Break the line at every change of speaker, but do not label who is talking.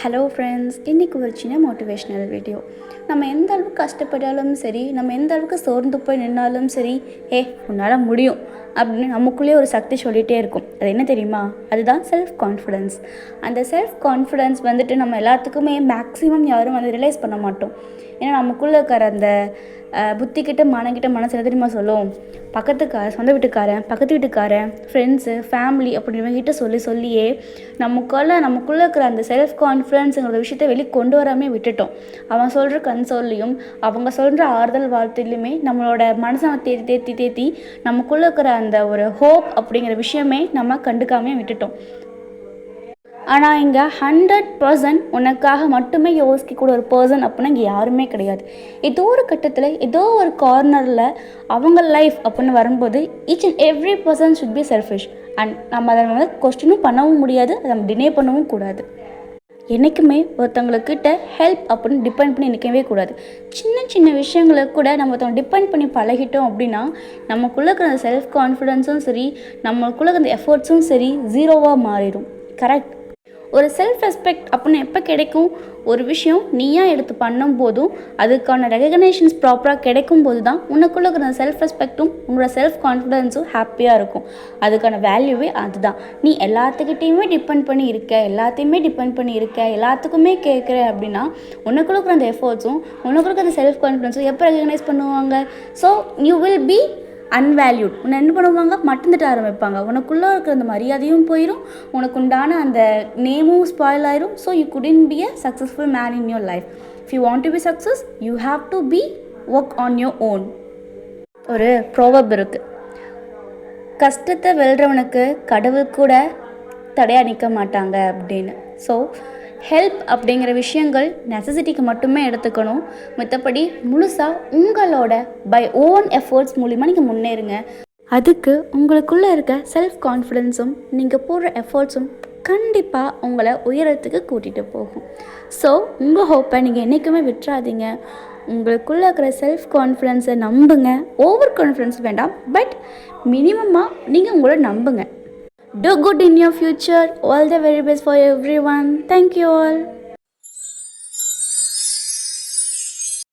Hello friends இன்றைக்கி ஒரு சின்ன மோட்டிவேஷ்னல் வீடியோ நம்ம எந்த அளவுக்கு கஷ்டப்பட்டாலும் சரி நம்ம எந்த அளவுக்கு சோர்ந்து போய் நின்னாலும் சரி ஏ உன்னால் முடியும். அப்படின்னு நமக்குள்ளே ஒரு சக்தி சொல்லிகிட்டே இருக்கும். அது என்ன தெரியுமா? அதுதான் செல்ஃப் கான்ஃபிடென்ஸ் அந்த செல்ஃப் கான்ஃபிடென்ஸ் வந்துட்டு நம்ம எல்லாத்துக்குமே மேக்ஸிமம் யாரும் வந்து ரிலைஸ் பண்ண மாட்டோம். ஏன்னா நமக்குள்ளே இருக்கிற அந்த புத்திக்கிட்ட மனங்கிட்ட மனசு என்ன தெரியுமா சொல்லும்? பக்கத்துக்கார சொந்த வீட்டுக்காரன் பக்கத்து வீட்டுக்காரன் ஃப்ரெண்ட்ஸு ஃபேமிலி அப்படின்றவங்கிட்ட சொல்லி சொல்லியே நமக்குள்ள நமக்குள்ளே இருக்கிற அந்த செல்ஃப் கான்ஃபிடன்ஸுங்கிற விஷயத்தை வெளியே கொண்டு வராமே விட்டுட்டோம். அவன் சொல்கிற கன்சோல்லையும் அவங்க சொல்கிற ஆறுதல் வார்த்தையிலுமே நம்மளோட மனசை தேத்தி தேத்தி தேத்தி நமக்குள்ளே இருக்கிற அந்த ஒரு ஹோப் அப்படிங்கிற விஷயமே நம்ம கண்டுக்காமே விட்டுட்டோம். ஆனால் இங்கே ஹண்ட்ரட் பர்சன்ட் உனக்காக மட்டுமே யோசிக்கக்கூட ஒரு பர்சன் அப்படின்னா இங்கே யாருமே கிடையாது. ஏதோ ஒரு கட்டத்தில் ஏதோ ஒரு கார்னரில் அவங்க லைஃப் அப்படின்னு வரும்போது each and every person should be selfish and நம்ம அதை வந்து கொஸ்டினும் பண்ணவும் முடியாது அதை நம்ம டினே பண்ணவும் கூடாது. என்றைக்குமே ஒருத்தவங்களுக்கிட்ட ஹெல்ப் அப்படின்னு டிபெண்ட் பண்ணி நிற்கவே கூடாது. சின்ன சின்ன விஷயங்களை கூட நம்ம ஒருத்தவங்க டிபெண்ட் பண்ணி பழகிட்டோம் அப்படின்னா நமக்குள்ளே இருக்கிற அந்த செல்ஃப் கான்ஃபிடென்ஸும் சரி நம்மளுக்குள்ளே இருக்கிற எஃபர்ட்ஸும் சரி ஜீரோவாக மாறிடும். கரெக்ட் ஒரு செல்ஃப் ரெஸ்பெக்ட் அப்படின்னு எப்போ கிடைக்கும்? ஒரு விஷயம் நீயா எடுத்து பண்ணும் போதும் அதுக்கான ரெகக்னேஷன்ஸ் ப்ராப்பராக கிடைக்கும் போது தான் உனக்குள்ளே இருக்கிற செல்ஃப் ரெஸ்பெக்ட்டும் உன்னோட செல்ஃப் கான்ஃபிடென்ஸும் ஹாப்பியாக இருக்கும். அதுக்கான வேல்யூவே அதுதான். நீ எல்லாத்துக்கிட்டேயுமே டிபெண்ட் பண்ணி இருக்க எல்லாத்தையுமே டிபெண்ட் பண்ணி இருக்க எல்லாத்துக்குமே கேட்குற அப்படின்னா உனக்குள்ள இருக்கிற அந்த எஃபர்ட்ஸும் உனக்குள்ள இருக்கிற செல்ஃப் கான்ஃபிடென்ஸும் எப்போ ரெகக்னைஸ் பண்ணுவாங்க? So you will be unvalued உன்னை என்ன பண்ணுவாங்க? மட்டுந்துட்டு ஆரம்பிப்பாங்க. உனக்குள்ளே இருக்கிற அந்த மரியாதையும் போயிடும் உனக்கு உண்டான அந்த நேமும் ஸ்பாயில் ஆயிரும். So you couldn't be a successful man in your life if you want to be success you have to be work on your own ஒரு ப்ரோவப் இருக்குது கஷ்டத்தை வெல்றவனுக்கு கடவுள் கூட தடையாக நிற்க மாட்டாங்க அப்படின்னு. ஸோ ஹெல்ப் அப்படிங்கிற விஷயங்கள் நெசசிட்டிக்கு மட்டுமே எடுத்துக்கணும். மற்றபடி முழுசாக உங்களோட பை ஓன் எஃபர்ட்ஸ் மூலிமா நீங்கள் முன்னேறுங்க. அதுக்கு உங்களுக்குள்ளே இருக்க செல்ஃப் கான்ஃபிடென்ஸும் நீங்கள் போடுற எஃபர்ட்ஸும் கண்டிப்பாக உங்களை உயரத்துக்கு கூட்டிகிட்டு போகும். ஸோ உங்கள் ஹோப்பை நீங்கள் என்றைக்குமே விட்டுறாதீங்க. உங்களுக்குள்ளே இருக்கிற செல்ஃப் கான்ஃபிடென்ஸை நம்புங்க. ஓவர் கான்ஃபிடென்ஸ் வேண்டாம். பட் மினிமமாக நீங்கள் உங்களை நம்புங்க. Do good in your future. All the very best for everyone. Thank you all.